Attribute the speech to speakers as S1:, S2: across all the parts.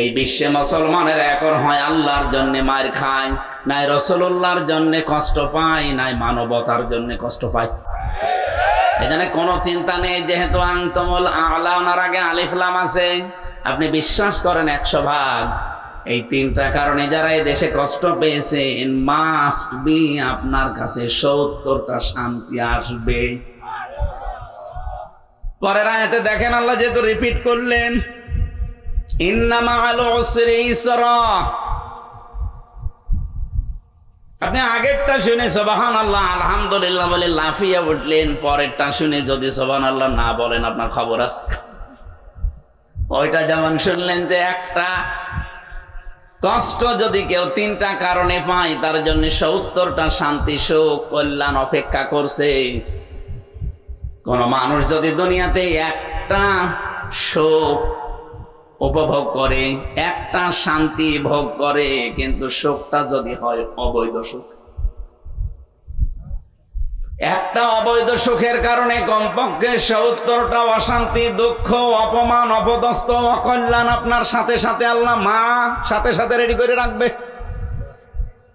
S1: এই বিশ্বে মুসলমানের এখন হয় আল্লাহর জন্য মায়ের খায়, নাই রসুল্লাহর জন্য কষ্ট পায়, নাই মানবতার জন্য কষ্ট পায়। এখানে কোনো চিন্তা নেই, যেহেতু আংতমল আলা, ওনার আগে আলিফলাম আছে। আপনি বিশ্বাস করেন একশো ভাগ। এই তিনটা কারণে যারা এই দেশে কষ্ট পেয়েছে মাস্ট বি আপনার কাছে সত্তরটা শান্তি আসবে। পরের আয়াতে দেখেন আল্লাহ যেহেতু রিপিট করলেন আপনি আগেরটা শুনে সোবাহান আল্লাহ আলহামদুলিল্লাহ বলে লাফিয়া উঠলেন, পরেরটা শুনে যদি সোবাহান আল্লাহ না বলেন আপনার খবর আছে। ওইটা যেমন শুনলেন যে একটা কষ্ট যদি কেউ তিনটা কারণে পায়, তার জন্য সত্তরটা শান্তি, সুখ, কল্যাণ অপেক্ষা করছে। কোন মানুষ যদি দুনিয়াতে একটা সুখ উপভোগ করে, একটা শান্তি ভোগ করে, কিন্তু সুখটা যদি হয় অবৈধ সুখ। একটা অবৈধ সুখের কারণে কমপক্ষে সত্তরটা অশান্তি, দুঃখ, অপমান, অপদস্থ, অকল্যাণ আপনার সাথে সাথে আল্লাহ মা সাথে সাথে রেডি করে রাখবে।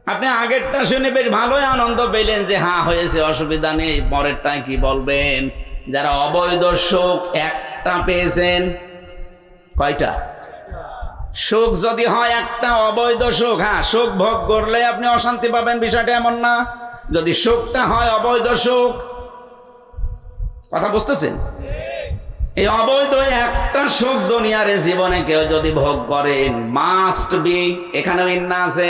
S1: আপনি আগেরটা শুনে বেশ ভালোই আনন্দ পেলেন যে হ্যাঁ হয়েছে, অসুবিধা নেই। পরেরটায় কি বলবেন? যারা অবৈধ সুখ একটা পেয়েছেন কয়টা? সুখ যদি হয় একটা অবৈধ সুখ হ্যাঁ সুখ ভোগ করলে আপনি অশান্তি পাবেন, বিষয়টা এমন না। যদি সুখটা হয় অবৈধ সুখ, কথা বুঝতেছেন? এই অবৈধ একটা সুখ দুনিয়ার জীবনে কেউ যদি ভোগ করেন মাস্ট বি এখানে ইন্না আছে।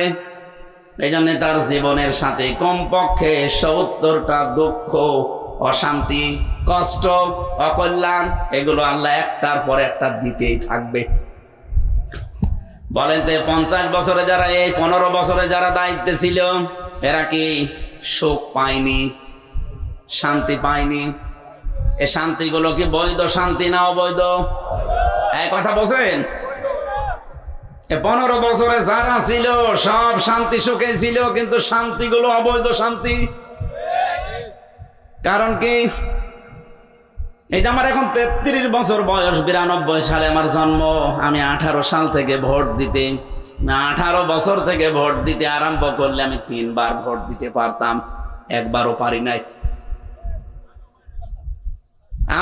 S1: এই জন্য তার জীবনের সাথে কমপক্ষে সত্তরটা দুঃখ অশান্তি, কষ্ট, অকল্যাণ, এগুলো আল্লাহ একটার পর একটা দিতেই থাকবে। বলেন তো পঞ্চাশ বছরে যারা, এই পনেরো বছরে যারা দায়িত্বে ছিল, এরা কি সুখ পায়নি, শান্তি পায়নি? এ শান্তিগুলো কি বৈধ শান্তি না অবৈধ? এক কথা বলছেন? এ পনেরো বছরে যারা ছিল, সব শান্তি সুখে ছিল, কিন্তু শান্তিগুলো অবৈধ শান্তি। কারণ কি? এই আমার এখন তেত্রিশ বছর বয়স, বিরানব্বই সালে আমার জন্ম। আমি আঠারো সাল থেকে ভোট দিতে, আঠারো বছর থেকে ভোট দিতে আরম্ভ করলে আমি তিনবার ভোট দিতে পারতাম, একবারও পারি নাই।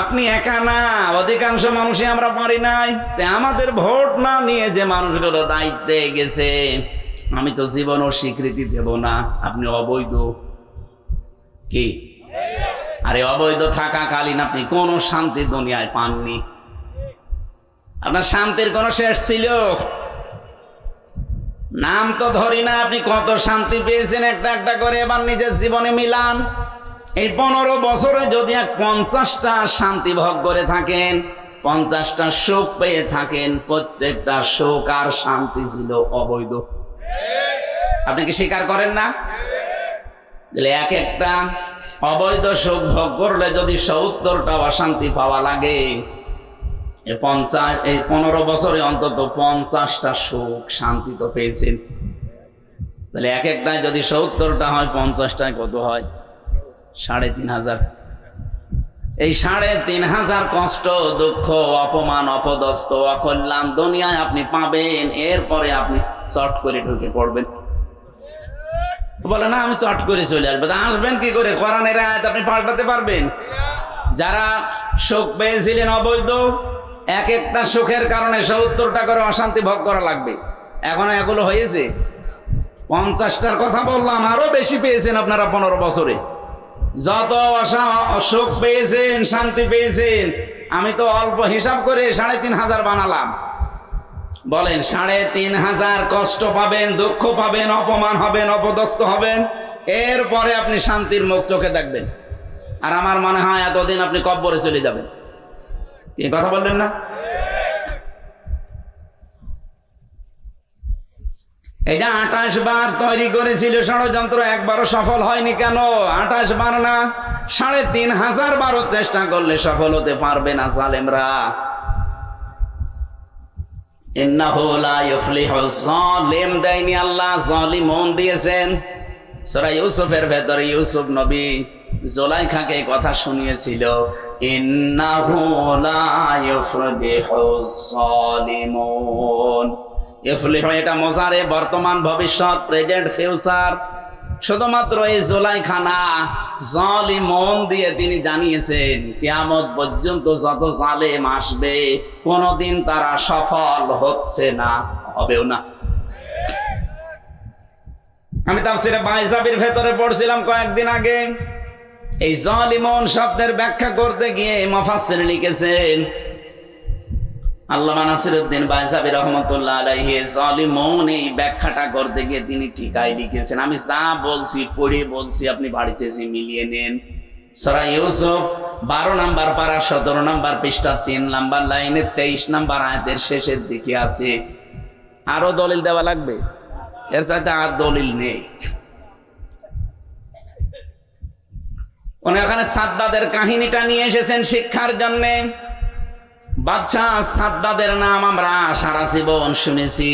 S1: আপনি একা না, অধিকাংশ মানুষই আমরা পারি নাই। আমাদের ভোট না নিয়ে যে মানুষগুলো দায়িত্বে গেছে, আমি তো জীবনও স্বীকৃতি দেব না, আপনি অবৈধ। কি? আরে অবৈধ থাকাকালীন আপনি কোনো শান্তি দুনিয়ায় পাননি। আপনার শান্তির কোনো শেষ ছিল? নাম তো ধরি না, আপনি কত শান্তি পেয়েছেন একটা একটা করে, এবার নিজের জীবনে মিলান। এই পনেরো বছরে যদি এক পঞ্চাশটা শান্তি ভোগ করে থাকেন, পঞ্চাশটা সুখ পেয়ে থাকেন, প্রত্যেকটা সুখ আর শান্তি ছিল অবৈধ। আপনি কি স্বীকার করেন না? এক একটা অবৈধ সুখ ভোগ করলে যদি সত্তরটা অশান্তি পাওয়া লাগে, এ পঞ্চাশ এই পনেরো বছরে অন্তত পঞ্চাশটা সুখ শান্তি তো পেয়েছেন। তাহলে এক একটায় যদি সত্তরটা হয়, পঞ্চাশটায় কত হয়? সাড়ে তিন হাজার। এই সাড়ে তিন হাজার কষ্ট, দুঃখ, অপমান, অপদস্থ, অকল্যাণ দুনিয়ায় আপনি পাবেন, এরপরে আপনি চট করে ঢুকে পড়বেন। বলে, না, আমি চট করে চলে আসব। আসবেন কি করে? কোরআনের আয়াত আপনি পাল্টাতে পারবেন? যারা সুখ পেয়েছিলেন অবৈধ এক একটা সুখের কারণে সত্তরটা করে অশান্তি ভোগ করা লাগবে। এখন এগুলো হয়েছে? পঞ্চাশটার কথা বললাম, আরও বেশি পেয়েছেন আপনারা পনেরো বছরে। যত অসা- সুখ পেয়েছেন, শান্তি পেয়েছেন, আমি তো অল্প হিসাব করে সাড়ে তিন হাজার বানালাম। বলেন, সাড়ে তিন হাজার কষ্ট পাবেন, দুঃখ পাবেন, অপমান হবেন, অপদস্থ হবেন, এরপরে আপনি শান্তির মুখ চোখে দেখবেন। আর আমার মনে হয় এতদিন আপনি কব্বরে চলে যাবেন। এই কথা বললেন না? এই যে আঠাশ বার তৈরি করেছিল ষড়যন্ত্র, একবারও সফল হয়নি কেন? আঠাশ বার না, সাড়ে তিন হাজার বারও চেষ্টা করলে সফল হতে পারবে না জালেমরা। দিয়েছেন। সূরা ইউসুফের ইউসুফ নবী কথা শুনিয়েছিল এটা মজারে বর্তমান ভবিষ্যৎ প্রেজেন্ট ফিউচার। শুধুমাত্র এই জোলাইখানা জলি মন দিয়ে তিনি জানিয়েছেন, কিয়ামত পর্যন্ত যত জালেম আসবে, কোনোদিন তারা সফল হচ্ছে না, হবেও না। আমি তাফসিরে বাইজাবির ভেতরে পড়ছিলাম কয়েকদিন আগে। এই জালিমন শব্দের ব্যাখ্যা করতে গিয়ে মফাসির লিখেছেন আল্লামা নাসিরুদ্দিন বাইজাবি রহমতুল্লাহ আলাইহি জালিমন এই ব্যাখ্যাটা করতে গিয়ে তিনি ঠিকাই লিখেছেন। আমি যা বলছি, পড়ে বলছি, আপনি বাড়িতে এসে মিলিয়ে নেন। সরা ইউসুফ, বারো নাম্বার পারা, সতেরো নাম্বার পৃষ্ঠা, তিন নাম্বার লাইনে, তেইশ নাম্বার আয়াতের শেষের দিকে আছে। আরও দলিল দেওয়া লাগবে? এর চাইতে আর দলিল নেই। উনি ওখানে সাদ্দাদের কাহিনীটা নিয়ে এসেছেন শিক্ষার জন্যে। বাচ্চা, সাদ্দাদের নাম আমরা সারা জীবন শুনেছি।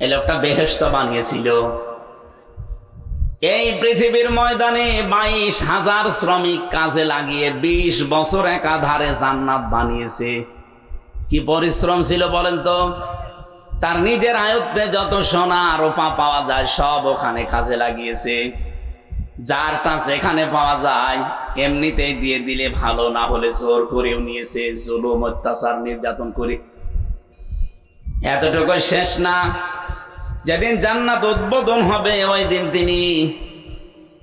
S1: এই লোকটা বেহেস্ত বানিয়েছিল। এই পৃথিবীর ময়দানে বাইশ হাজার শ্রমিক কাজে লাগিয়ে বিশ বছর একাধারে জান্নাত বানিয়েছে। কি পরিশ্রম ছিল বলেন তো? তার নিজের আয়ত্তে যত সোনা, রোপা পাওয়া যায়, সব ওখানে কাজে লাগিয়েছে। যার যারটা যেখানে পাওয়া যায় এমনিতেই দিয়ে দিলে ভালো, না হলে জোর করেও নিয়েছে, জুলুম, অত্যাচার, নির্যাতন করে। এতটুকু শেষ না। যেদিন জান্নাত উদ্বোধন হবে, ওই দিন তিনি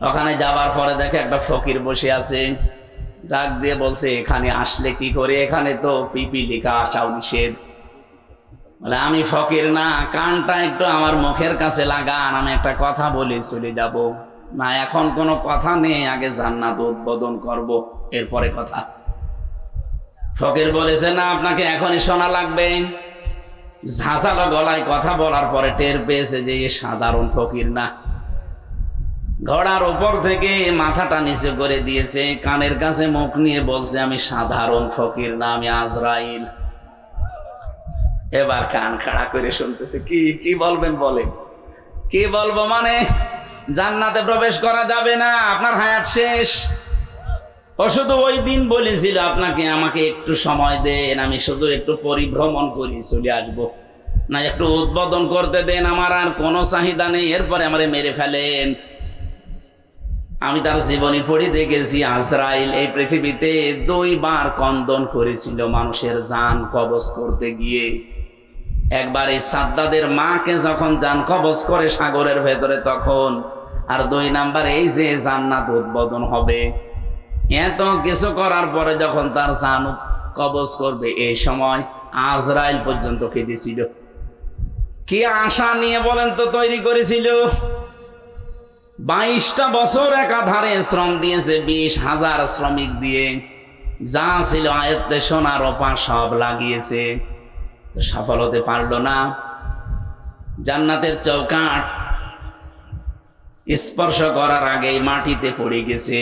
S1: ওখানে যাবার পরে দেখে একটা ফকির বসে আছে। ডাক দিয়ে বলছে, এখানে আসলে কি করে? এখানে তো পিপি লেখা আসাও নিষেধ। বলে, আমি ফকির না, কানটা একটু আমার মুখের কাছে লাগান, আমি একটা কথা বলে চলে যাব। না, এখন কোনো কথা নেই, আগে জান্নাত উদ্বোধন করব, এরপরে কথা। ফকির বলেছে, না, আপনাকে এখনই শোনা লাগবে। ঝাঁঝালো গলায় কথা বলার পরে টের পেয়েছে যে এ সাধারণ ফকির না। ঘোড়ার উপর থেকে মাথাটা নিচে করে দিয়েছে, কানের কাছে মুখ নিয়ে বলছে, আমি সাধারণ ফকির না, আমি আজরাইল। এবার কান খাড়া করে শুনতেছে, কি কি বলবেন বলেন? কি বলব মানে জান্নাতে প্রবেশ করা যাবে না, আপনার হায়াত শেষ। ও শুধু ওই দিন বলেছিল আপনাকে, আমাকে একটু সময় দেন, আমি শুধু একটু পরিভ্রমণ করি, চলে আসব। না, একটু উদ্বোধন করতে দেন, আমার আর কোনো চাহিদা নেই, এরপরে আমারে মেরে ফেলেন। আমি তার জীবনী পড়ি দেখেছি, আজরাইল এই পৃথিবীতে দুইবার কন্দন করেছিল মানুষের যান কবজ করতে গিয়ে। একবার এই সাদ্দাদের মাকে যখন যান কবজ করে সাগরের ভেতরে, তখন আর দুই নাম্বার, এই যে জান্নাত উদ্বোধন হবে, এত কিছু করার পরে যখন তার জান কবজ করবে, এই সময় আজরাইল পর্যন্ত কেঁদেছিল কি আশা নিয়ে বলেন তো তৈরি করেছিল? বাইশটা বছর একাধারে শ্রম দিয়েছে, বিশ হাজার শ্রমিক দিয়ে। যা ছিল আয়ত্তে সোনা রোপা সব লাগিয়েছে। সফল হতে পারল না। জান্নাতের চৌকাট স্পর্শ করার আগেই মাটিতে পড়ে গেছে।